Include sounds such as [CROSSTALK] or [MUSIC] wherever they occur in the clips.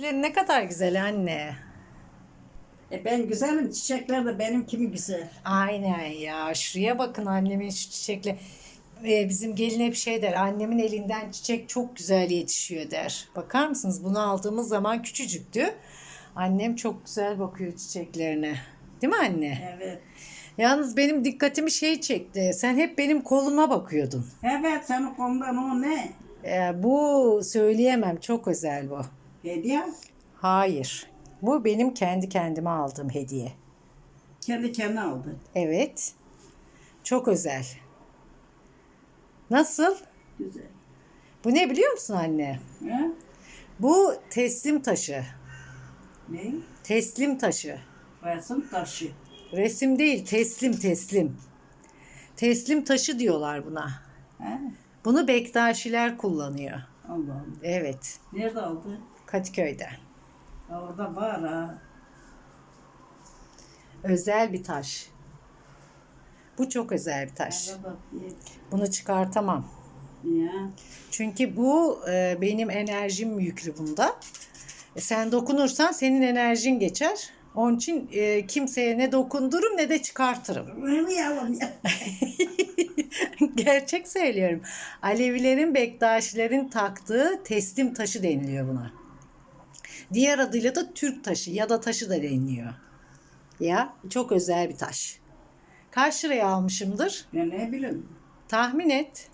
Ne kadar güzel anne. E ben güzelim, çiçekler de benim kimi güzel. Aynen ya. Şuraya bakın annemin şu çiçekle. Ee, bizim gelin hep şey der. Annemin elinden çiçek çok güzel yetişiyor der. Bakar mısınız? Bunu aldığımız zaman küçücüktü. Annem çok güzel bakıyor çiçeklerine. Değil mi anne? Evet. Yalnız benim dikkatimi şey çekti. Sen hep benim koluma bakıyordun. Evet, senin konudan o ne? Ee, bu söyleyemem. Çok özel bu. Hediye. Hayır. Bu benim kendi kendime aldığım hediye. Kendi kendine aldı. Evet. Çok özel. Nasıl? Güzel. Bu ne biliyor musun anne? He? Bu teslim taşı. Ne? Teslim taşı. Resim taşı. Resim değil, teslim teslim. Teslim taşı diyorlar buna. He? Bunu Bektaşiler kullanıyor. Allah Allah. Evet, Nerede aldı? Kadıköy'de. Orada var ha. Özel bir taş. Bu çok özel bir taş. Bunu çıkartamam. Ya. Çünkü bu e, benim enerjim yüklü bunda. E, sen dokunursan senin enerjin geçer. Onun için e, kimseye ne dokundururum ne de çıkartırım. Öyle yavrum ya. [LAUGHS] Gerçek söylüyorum. Alevilerin, Bektaşilerin taktığı teslim taşı deniliyor buna. Diğer adıyla da Türk taşı ya da taşı da deniliyor. Ya çok özel bir taş. Kaç liraya almışımdır? Ben ne bileyim. Tahmin et.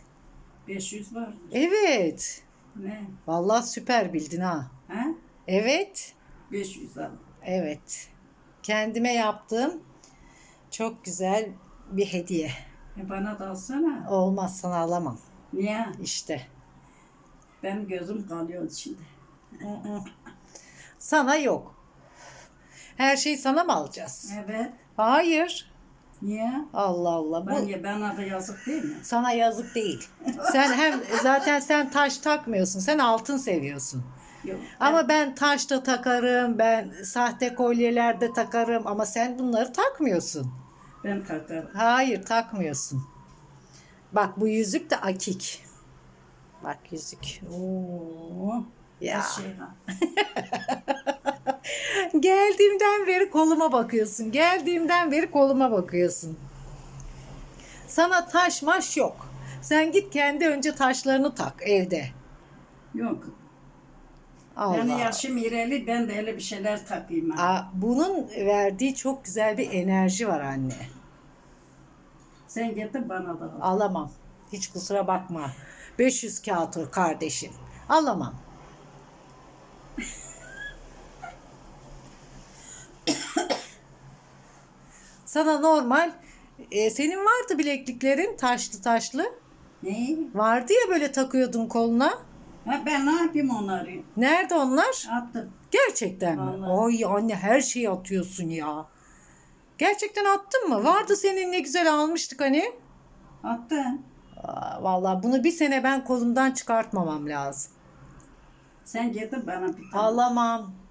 500 var. Evet. Ne? Vallahi süper bildin ha. Ha? Evet. 500 al. Evet. Kendime yaptığım çok güzel bir hediye. E bana da alsana. Olmaz sana alamam. Niye? İşte. Benim gözüm kalıyor şimdi. Sana yok. Her şeyi sana mı alacağız? Evet. Hayır. Niye? Allah Allah. Bu Ben ya bana da yazık değil mi? sana yazık değil. [LAUGHS] Sen hem zaten sen taş takmıyorsun. Sen altın seviyorsun. Yok. Ama ben taş da takarım. Ben sahte kolyeler de takarım ama sen bunları takmıyorsun. Ben takarım. Hayır takmıyorsun. Bak bu yüzük de akik. Bak yüzük. Oo. Ya. [LAUGHS] Geldiğimden beri koluma bakıyorsun. Geldiğimden beri koluma bakıyorsun. Sana taş maş yok. Sen git kendi önce taşlarını tak evde. Yok. Allah. Yani yaşım ileri ben de öyle bir şeyler takayım. Aa, bunun verdiği çok güzel bir enerji var anne. Sen getir bana da al. Alamam. Hiç kusura bakma. 500 kağıt kardeşim. Alamam. Sana normal e, senin vardı bilekliklerin taşlı taşlı. Ne? Vardı ya böyle takıyordun koluna. Ha ben ne yapayım onları? Nerede onlar? Attım. Gerçekten mi? Vallahi. Ay anne her şeyi atıyorsun ya. Gerçekten attın mı? Vardı senin ne güzel almıştık hani. Attım. Aa, Vallahi bunu bir sene ben kolumdan çıkartmamam lazım. Sen getir bana bir tane. Alamam.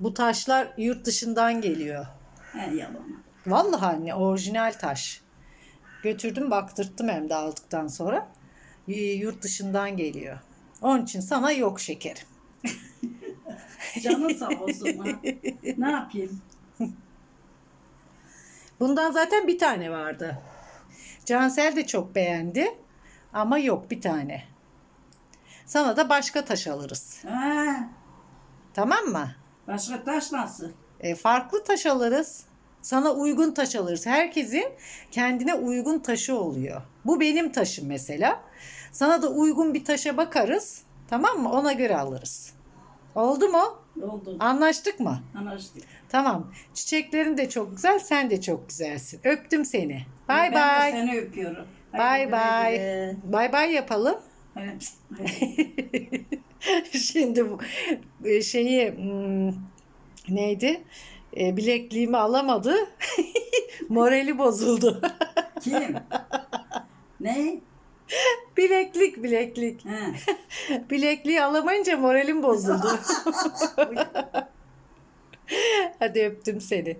Bu taşlar yurt dışından geliyor. He yalan. Vallahi anne orijinal taş. Götürdüm baktırttım hem de aldıktan sonra. Yurt dışından geliyor. Onun için sana yok şekerim. [LAUGHS] Canın sağ olsun ha. ne yapayım? Bundan zaten bir tane vardı. Cansel de çok beğendi. Ama yok bir tane. Sana da başka taş alırız. Ha, Tamam mı? Başka taş nasıl? E, farklı taş alırız. Sana uygun taş alırız. Herkesin kendine uygun taşı oluyor. Bu benim taşım mesela. Sana da uygun bir taşa bakarız. Tamam mı? Ona göre alırız. Oldu mu? Oldu. Anlaştık mı? Anlaştık. Tamam. Çiçeklerin de çok güzel. Sen de çok güzelsin. Öptüm seni. Bay Ben de bay. seni öpüyorum. Bay bay. Bay bay yapalım. Evet. [LAUGHS] [LAUGHS] Şimdi e, şeyi hmm, neydi? E, bilekliğimi alamadı. [LAUGHS] Morali bozuldu. [LAUGHS] Kim? ne? bileklik bileklik. Ha. Bilekliği alamayınca moralim bozuldu. Hadi öptüm seni.